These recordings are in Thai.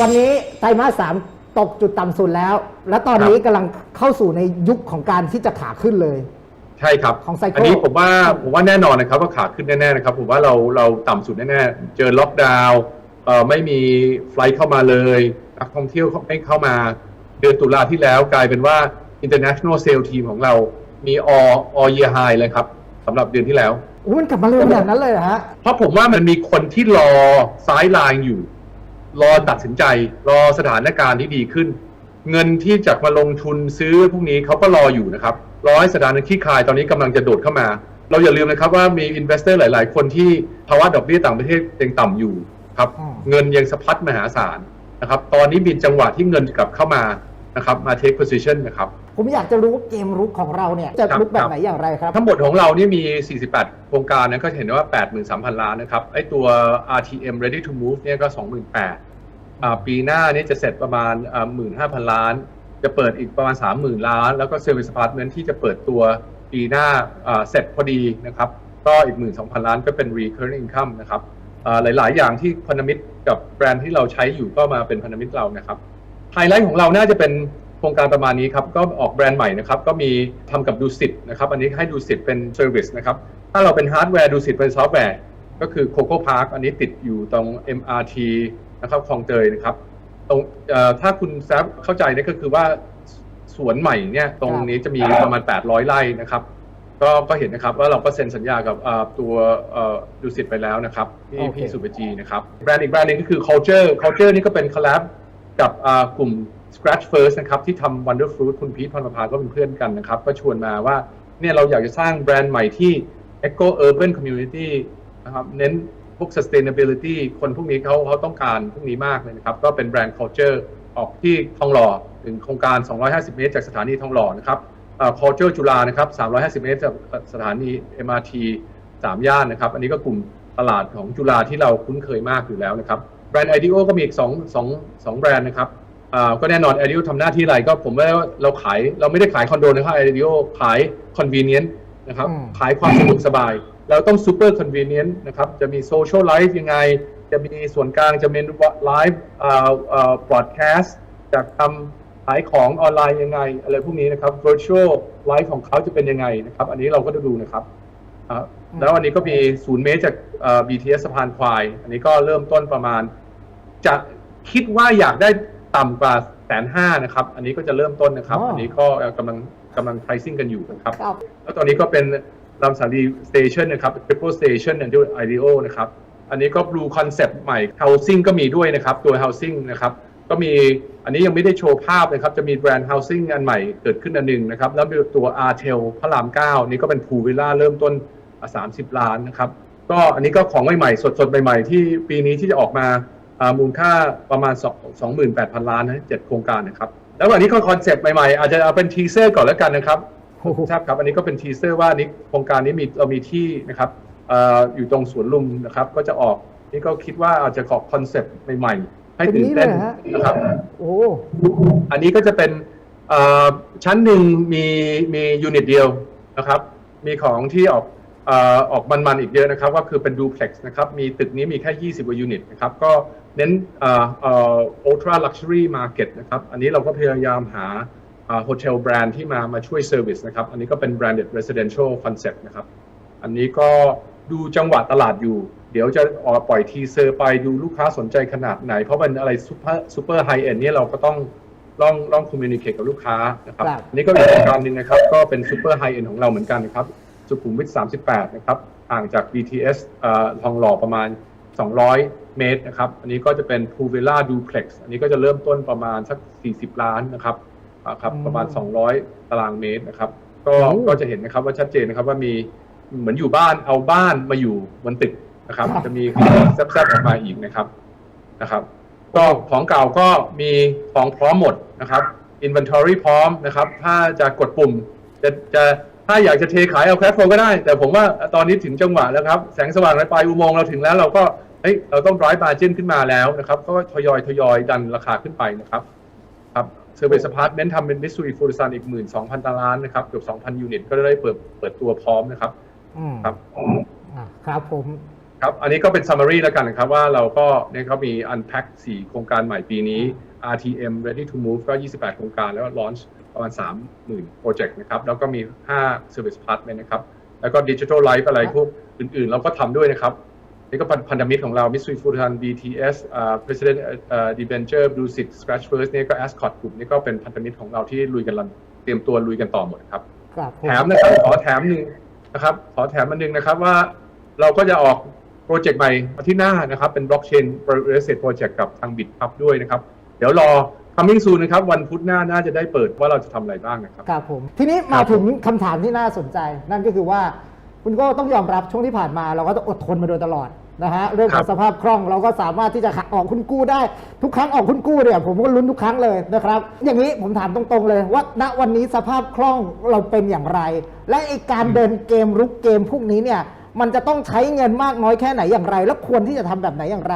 วันนี้ไตรมาสสามตกจุดต่ำสุดแล้ว และตอนนี้กำลังเข้าสู่ในยุคของการที่จะขาขึ้นเลย ใช่ครับของ Cycle อันี้ผมว่าผมว่าแน่นอนนะครับว่าขาขึ้นแน่ๆนะครับผมว่าเราเราต่ำสุดแน่ๆเจอล็อกดาวน์เอ่อไม่มีไฟลท์เข้ามาเลยนักท่องเที่ยวไม่เข้ามา เดือนตุลาที่แล้วกลายเป็นว่า international sale team ของเรามี all all year high เลยครับสำหรับเดือนที่แล้วอุ๊ยมันกลับมาเร็วขนาดนั้นเลยเหรอฮะ เพราะผมว่ามันมีคนที่รอซ้ายไลน์อยู่ รอตัดสินใจ รอสถานการณ์ที่ดีขึ้น เงินที่จะมาลงทุนซื้อพวกนี้เขาก็รออยู่นะครับรอให้สถานการณ์คลี่คลายตอนนี้กำลังจะโดดเข้ามา เราอย่าลืมนะครับว่ามีอินเวสเตอร์หลาย ๆ คนที่ภาวะดอกเบี้ยต่างประเทศยังต่ำอยู่ครับอืมเงินยังสะพัดมหาศาลนะครับ ตอนนี้มีจังหวะที่เงินกลับเข้ามา นะครับมา take position นะครับ ผมอยากจะรู้ว่าเกมรุกของเราเนี่ยจะครับรุกแบครับบไหนอย่างไรครับ ทั้งหมดของเรานี่มี 48 โครงการนะก็เห็นว่า 83,000 ล้านนะครับ ไอ้ตัว RTM Ready to Move เนี่ยก็ 28,000อ่าปีหน้านี่จะเสร็จประมาณอ่า15,000 ล้าน จะเปิดอีกประมาณ 30,000 ล้าน แล้วก็ Service Apartment ที่จะเปิดตัวปีหน้าอ่าเสร็จพอดีนะครับ ก็อีก 12,000 ล้านก็เป็น Recurring Income นะครับอ่าหลาย ๆ อย่างที่พันธมิตรกับแบรนด์ที่เราใช้อยู่ก็มาเป็นพันธมิตรเรานะครับ ไฮไลท์ของเราน่าจะเป็นโครงการประมาณนี้ครับ ก็ออกแบรนด์ใหม่นะครับ ก็มีทำกับดูสิตนะครับ อันนี้ให้ดูสิตเป็นเซอร์วิสนะครับ ถ้าเราเป็นฮาร์ดแวร์ดูสิตเป็นซอฟต์แวร์ ก็คือ Coco Park อันนี้ติดอยู่ตรง MRT นะครับคลองเตยนะครับ ตรงเอ่อถ้าคุณแซฟเข้าใจเนี่ยก็คือว่าสวนใหม่เนี่ยตรงนี้จะมีประมาณ 800 ไร่นะครับก็ก็เห็นนะครับว่าเราก็เซ็นสัญญากับอ่าตัวดูสิตไปแล้วนะครับที่โอเคพี่สุปจีนะครับแบรนด์อีกแบรนด์หนึงก็คือ culture culture นี่ก็เป็น collab กับกลุ่ม scratch first นะครับที่ทำ wonder fruit คุณพีทพรประภาก็เป็นเพื่อนกันนะครับ ก็ชวนมาว่าเนี่ยเราอยากจะสร้างแบรนด์ใหม่ที่ eco urban community นะครับเน้นพวก sustainability คนพวกนี้เขาเขาต้องการพวกนี้มากเลยนะครับ ก็เป็นแบรนด์ culture ออกที่ทองหล่อถึงโครงการ 250 เมตร จากสถานีทองหล่อนะครับ culture จุฬานะครับ 350 เมตร จากสถานี MRT สามย่านนะครับ อันนี้ก็กลุ่มตลาดของจุฬาที่เราคุ้นเคยมากอยู่แล้วนะครับ แบรนด์ IDEO ก็มีอีกสองสองสองแบรนด์นะครับอ่าก็แน่นอน IDEO ทำหน้าที่อะไรก็ผมว่าเราขายเราไม่ได้ขายคอนโดนะครับ IDEO ขาย convenient นะครับอืมขายความสะดวกสบาย เราต้อง super convenient นะครับจะมี social life ยังไง จะมีส่วนกลางจะเป็น live อ่าอ่า broadcast จากทำขายของออนไลน์ยังไง อะไรพวกนี้นะครับ virtual life ของเขาจะเป็นยังไงนะครับ อันนี้เราก็จะดูนะครับอ่า แล้วอันนี้ก็มีศูนย์เมตรจากเอ่อ BTS สะพานควาย อันนี้ก็เริ่มต้นประมาณ จะคิดว่าอยากได้ต่ำกว่าแสนห้านะครับ อันนี้ก็จะเริ่มต้นนะครับอ๋ออัอันนี้ก็เอ่อกำลังกำลัง pricing กันอยู่นะครับครับ แล้วตอนนี้ก็เป็นลำสาลีสเตชันนะครับ triple station อันด้วย IDEO นะครับ อันนี้ก็ blue concept ใหม่ housing ก็มีด้วยนะครับ ตัว housing นะครับ ก็มีอันนี้ยังไม่ได้โชว์ภาพนะครับ จะมีแบรนด์ housing อันใหม่เกิดขึ้นอันหนึ่งนะครับ แล้วมีตัว Artel พระราม9นี่ก็เป็นพูวิลล่าเริ่มต้น อะ30ล้านนะครับ ก็อันนี้ก็ของใหม่ๆสดๆใหม่ๆ ที่ปีนี้ที่จะออกมาอ่ามูลค่าประมาณ2 28,000 ล้านนะเจ็ดโครงการนะครับ แล้วอันนี้ก็คอนเซปต์ใหม่ๆ อาจจะเอาเป็นทีเซอร์ก่อนแล้วกันนะครับโอ้โหครับครับ อันนี้ก็เป็นทีเซอร์ว่านี้โครงการนี้มีเรามีที่นะครับเอ่ออยู่ตรงสวนลุมนะครับ ก็จะออกนี่ก็คิดว่าอาจจะขอคอนเซปต์ใหม่ๆ ให้ตื่นเต้นตรงนี้เลยเหรอฮะนะครับโอ้อันนี้ก็จะเป็นเอ่อชั้นหนึ่งมีมียูนิตเดียวนะครับ มีของที่ออกเอ่อออกมันๆอีกเยอะนะครับ ก็คือเป็นดูเพล็กซ์นะครับ มีตึกนี้มีแค่ 20กว่ายูนิตนะครับ ก็เน้นเอ่อเอ่อ ultra luxury market นะครับ อันนี้เราก็พยายามหาโฮเทลแบรนด์ที่มามาช่วยเซอร์วิสนะครับ อันนี้ก็เป็น branded residential concept นะครับ อันนี้ก็ดูจังหวะตลาดอยู่ เดี๋ยวจะออกปล่อยทีเซอร์ไปดูลูกค้าสนใจขนาดไหน เพราะมันอะไรซูเปอร์ซูเปอร์ไฮเอ็นเนี่ยเราก็ต้องลองลองคอมมิวนิเคชกับลูกค้านะครับครับอันนี้ก็เป็นโครงการหนึ่งนะครับ ก็เป็นซูเปอร์ไฮเอ็นของเราเหมือนกันนะครับ สุขุมวิท 38 นะครับห่างจาก BTS เอ่อทองหล่อประมาณ 200 เมตรนะครับ อันนี้ก็จะเป็น Pool Villa Duplex อันนี้ก็จะเริ่มต้นประมาณสัก 40 ล้านนะครับอ่าครับประมาณ 200 ตารางเมตรนะครับ ก็โอ้ก็จะเห็นนะครับว่าชัดเจนนะครับว่ามีเหมือนอยู่บ้านเอาบ้านมาอยู่บนตึกนะครับครับ จะมีแซ่บๆออกมาอีกนะครับนะครับ ก็ของเก่าก็มีของพร้อมหมดนะครับ inventory พร้อมนะครับ ถ้าจะกดปุ่มจะจะ ถ้าอยากจะเทขายเอาแคปโฟก็ได้ แต่ผมว่าตอนนี้ถึงจังหวะแล้วครับ แสงสว่างในปลายอุโมงค์เราถึงแล้วเราก็เฮ้ยเราต้อง drive margin ขึ้นมาแล้วนะครับ ก็ทยอยทยอยดันราคาขึ้นไปนะครับครับเซอร์เวสพาร์ตเมนต์ทำเป็นมิสซูริฟูริซันอีก12,000ตารางนะครับ เกือบ2,000ยูนิตก็ได้เปิดเปิดตัวพร้อมนะครับอืมครับอะครับผมครับ อันนี้ก็เป็น summary แล้วกันนะครับ ว่าเราก็เนี่ยเขามี unpack 4 โครงการใหม่ปีนี้ RTM ready to move ก็ 28 โครงการแล้วก็ launch ประมาณ 30,000 โปรเจกต์นะครับ แล้วก็มี 5 service partner นะครับ แล้วก็ digital life อะไรพวกอื่นๆ เราก็ทำด้วยนะครับ นี่ก็พันธมิตรของเรา Mitsui Fudan BTS อ่า President อ่า Debenture Blue Sit Scratch First เนี่ยก็ Ascot Group นี่ก็เป็นพันธมิตรของเราที่ลุยกันรันเตรียมตัวลุยกันต่อหมดครับครับผแถมนะครับขอแถมหนึ่งนะครับขอแถมอันหนึงนะครับว่าเราก็จะออกโปรเจกต์ใหม่อาทิตย์หน้านะครับ เป็น blockchain real estate project กับทางบิตครับด้วยนะครับ เดี๋ยวรอ coming soon นะครับวันพุธหน้าน่าจะได้เปิดว่าเราจะทำอะไรบ้างนะครับ ครับผม ทีนี้มาถึงคำถามที่น่าสนใจ นั่นก็คือว่าคุณก็ต้องยอมรับช่วงที่ผ่านมา เราก็ต้องอดทนมาโดยตลอดนะฮะเรื่องขครัองบ สภาพคล่องเราก็สามารถที่จะออกคุณกู้ได้ ทุกครั้งออกคุณกู้เนี่ยผมก็ลุ้นทุกครั้งเลยนะครับ อย่างนี้ผมถามตรงๆเลยว่าณวันนี้สภาพคล่องเราเป็นอย่างไร และไอการเดินเกมรุกเกมพวกนี้เนี่ยมันจะต้องใช้เงินมากน้อยแค่ไหนอย่างไร แล้วควรที่จะทำแบบไหนอย่างไร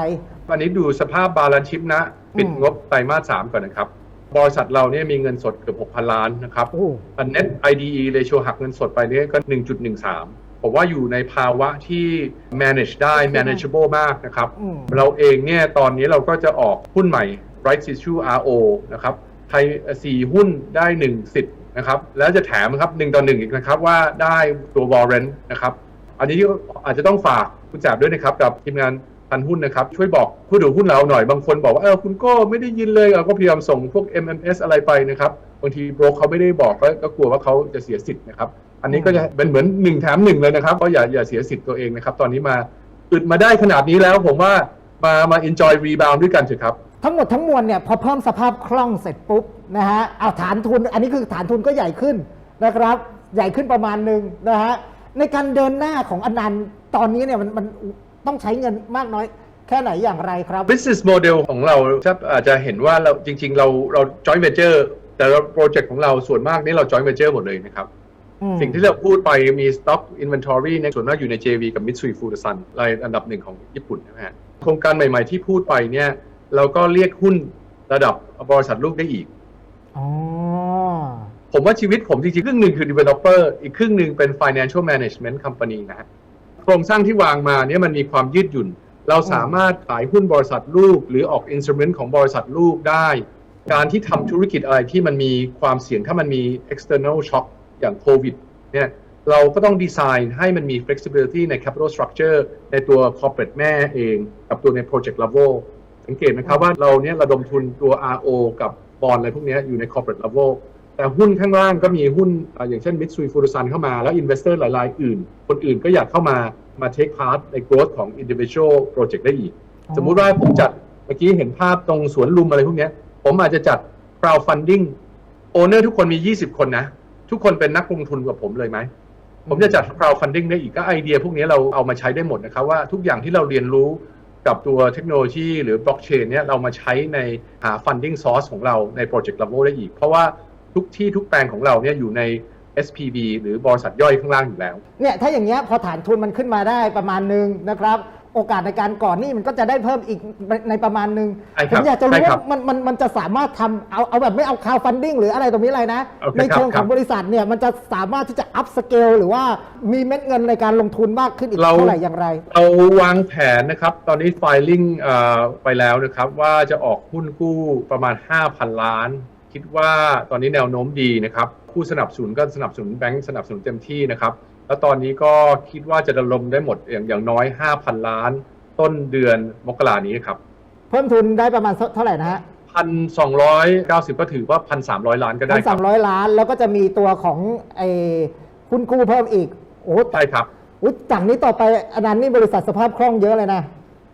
วันนี้ดูสภาพบาลานซ์ชิปนะ ปิดอืมงบไตรมาสสามก่อนนะครับ บริษัทเราเนี่ยมีเงินสดเกือบ6,000 ล้านนะครับโอ้อัน net IDE ratio หักเงินสดไปเนี่ยก็ 1.13 ผมว่าอยู่ในภาวะที่ manage ได้ manageable มากนะครับอืมเราเองเนี่ยตอนนี้เราก็จะออกหุ้นใหม่ rights issue RO นะครับไทยสี่หุ้นได้ 1 สิทธิ์นะครับ แล้วจะแถมครับ1ต่อ1อีกนะครับว่าได้ตัว warrant นะครับ อันนี้อาจจะต้องฝากคุณแจบด้วยนะครับกับทีมงาน พันหุ้นนะครับช่วยบอกผู้ถือหุ้นเราหน่อยบางคนบอกว่าเออคุณโก็ไม่ได้ยินเลยเราก็พยายามส่งพวก MMS อะไรไปนะครับบางทีโบรกเขาไม่ได้บอกก็ก็กลัวว่าเขาจะเสียสิทธิ์นะครับอันนี้ก็จะเป็นเหมือนหนึ่งแถมหนึ่งเลยนะครับก็อย่าอย่าเสียสิทธิ์ตัวเองนะครับตอนนี้มาอึดมาได้ขนาดนี้แล้วผมว่ามามา enjoy rebound ด้วยกันเถอะครับทั้งหมดทั้งมวลเนี่ยพอเพิ่มสภาพคล่องเสร็จปุ๊บนะฮะเอาฐานทุน อันนี้คือฐานทุนก็ใหญ่ขึ้นนะครับ ใหญ่ขึ้นประมาณหนึ่งนะฮะในการเดินหน้าของอนันต์ตอนนี้เนี่ยมันมัน ต้องใช้เงินมากน้อยแค่ไหนอย่างไรครับ business model ของเราจะอาจจะเห็นว่าเราจริง ๆ เราเรา joint venture แต่เราโปรเจกต์ของเราส่วนมากนี่เรา joint venture หมดเลยนะครับอืมสิ่งที่เราพูดไปมี stock inventory เนี่ยส่วนมากอยู่ใน JV กับ Mitsui Fudosan รายอันดับหนึ่งของญี่ปุ่นนะฮะโครงการใหม่ ๆ ที่พูดไปเนี่ย เราก็เรียกหุ้นระดับบริษัทลูกได้อีกอ๋อผมว่าชีวิตผมจริงๆ ครึ่งหนึ่งคือ developer อีกครึ่งหนึ่งเป็น financial management company นะฮะ โครงสร้างที่วางมาเนี่ยมันมีความยืดหยุ่น เราสามารถขายหุ้นบริษัทลูก หรือออก instrument ของบริษัทลูกได้ การที่ทำธุรกิจอะไรที่มันมีความเสี่ยงถ้ามันมี external shock อย่างโควิดเนี่ยเราก็ต้องดีไซน์ให้มันมี flexibility ใน capital structure ในตัว corporate แม่เอง กับตัวใน project level สังเกตไหมครับว่าเราเนี่ยระดมทุนตัว RO กับบอลอะไรพวกนี้อยู่ใน corporate level แต่หุ้นข้างล่างก็มีหุ้นอ่าอย่างเช่น Mitsui Fudosan เข้ามาแล้ว investor หลาย ๆ อื่น คนอื่นก็อยากเข้ามามา take part ใน growth ของ individual project ได้อีกอ๋อสมมุติว่าผมจัดเมื่อกี้เห็นภาพตรงสวนลุมอะไรพวกเนี้ยผมอาจจะจัด crowdfunding owner ทุกคนมี 20 คนนะ ทุกคนเป็นนักลงทุนกับผมเลยไหม ผมจะจัด crowdfunding ได้อีกก็ไอเดียพวกนี้เราเอามาใช้ได้หมดนะครับว่าทุกอย่างที่เราเรียนรู้กับตัวเทคโนโลยีหรือ blockchain เนี่ยเรามาใช้ในหา funding source ของเราใน project level ได้อีก เพราะว่า ทุกที่ทุกแปลงของเราเนี่ยอยู่ใน SPV หรือบริษัทย่อยข้างล่างอยู่แล้ว เนี่ยถ้าอย่างเงี้ยพอฐานทุนมันขึ้นมาได้ประมาณหนึ่งนะครับ โอกาสในการก่อนหนี่มันก็จะได้เพิ่มอีกในประมาณหนึ่งใช่คผรับมอยากจะรู้ใช่ครัว่าบมันมันมันจะสามารถทำเอาเอาแบบไม่เอาคาวฟันดิ้งหรืออะไรตรงนี้อะไรนะ โอเคในเชิงครัขบองบริษัทเนี่ยมันจะสามารถที่จะอัพสเกลหรือว่ามีเม็ดเงินในการลงทุนมากขึ้นอีกเราเท่าไหร่อย่างไร เราวางแผนนะครับ ตอนนี้ filing เอ่อไปแล้วนะครับ ว่าจะออกหุ้นกู้ประมาณ 5,000 ล้าน คิดว่าตอนนี้แนวโน้มดีนะครับ ผู้สนับสนุนก็สนับสนุนแบงก์สนับสนุนเต็มที่นะครับ แล้วตอนนี้ก็คิดว่าจะระดมได้หมดอย่างอย่างน้อย 5,000 ล้าน ต้นเดือนมกรานี้ครับ เพิ่มทุนได้ประมาณเท่าไหร่นะฮะพันสองร้อยเก้าสิบก็ถือว่าพันสามร้อยล้านก็ได้พันคสารับมร้อยล้านแล้วก็จะมีตัวของไอ้หุ้นกู้เพิ่มอีกโอ้ใช่ครับอุ๊ยจากนี้ต่อไปอนันต์นี่บริษัทสภาพคล่องเยอะเลยนะ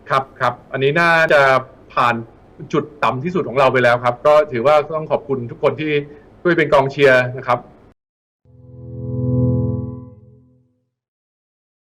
ครับครับ อันนี้น่าจะผ่าน จุดต่ำที่สุดของเราไปแล้วครับ ก็ถือว่าต้องขอบคุณทุกคนที่ช่วยเป็นกองเชียร์นะครับ